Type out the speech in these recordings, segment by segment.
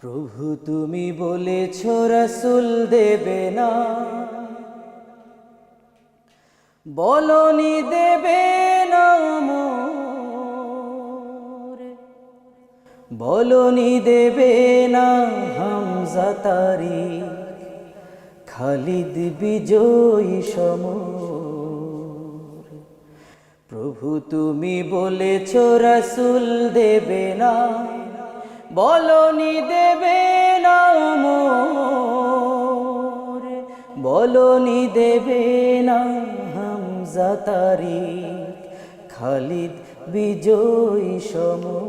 প্রভু, তুমি বলেছ রসুল দেবে না। বলনি দেবে না বলনি দেবে না হামজা তারি। খালিদ বিজয়ী সমর। প্রভু, তুমি বলেছ রসুল দেবে না। বলনি দেবে না মোর। বলনি দেবে না হামজা খালিদ বিজয়ী সমর।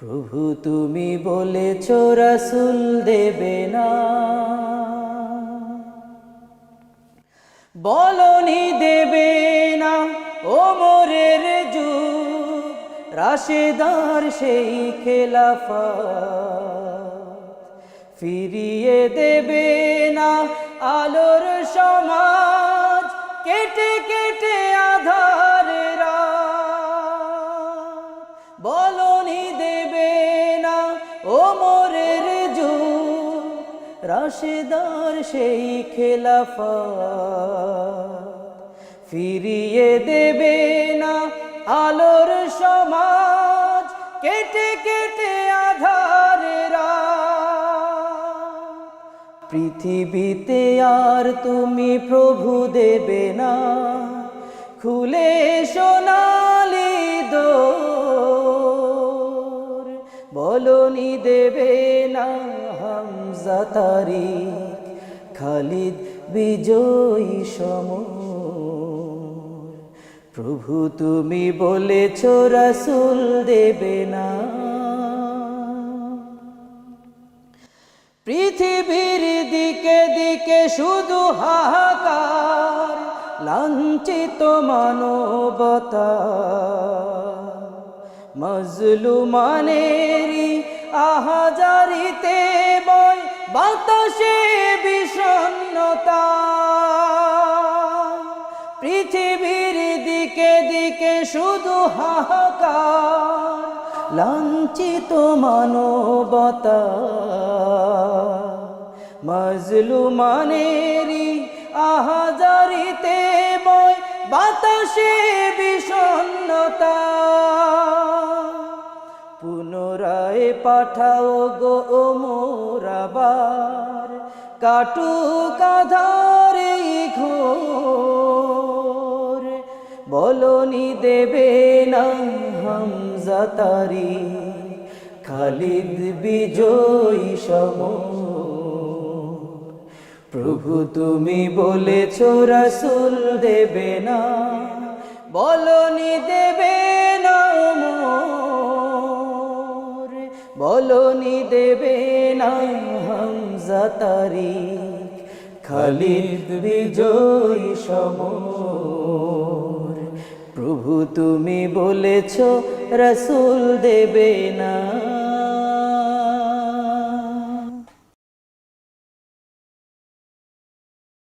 প্রভু তুমি বলেছ রসুল দেবে না। বলনি দেবে রাশেদার সেই খেলাফা ফিরিয়ে দেবে না আলোর সমাজ, কেটে কেটে আধারেরা বলনি দেবে না ওমরের যুগ, রাশেদার সেই খেলাফা ফিরিয়ে দেবে না আলোর সমাজ। কেটে কেটে আধারেরা পৃথিবীতে আর তুমি প্রভু দেবে না। খুলে সোনালি দোর। বলনি দেবে না হামজা তারিখ। খালিদ বিজয়ী সমর প্রভু, তুমি বলেছ রসুল দেবে না। পৃথিবীর দিকে দিকে শুধু হাহাকার, লাঞ্ছিত মানবতা। মজলুমানেরি আহাজারিতে বয় বাতাসে বিষণ্ণতা। শুধু হাহাকার, লাঞ্ছিত মানবতা মজলুমানেরি আহাজারিতে বয় বাতাসে বিষণ্ণতা। পুনরায় পাঠাও গো মোরাবার কাটু কাধারে ঘোর। বলনি দেবে না হামজা তারি, খালিদ বিজয়ী সমর প্রভু তুমি বলেছ রসুল দেবে না, বলনি দেবে না বলনি দেবে না হামজা তারিখ খালিদ বিজয়ী প্রভু তুমি বলেছ রসুল দেবে না।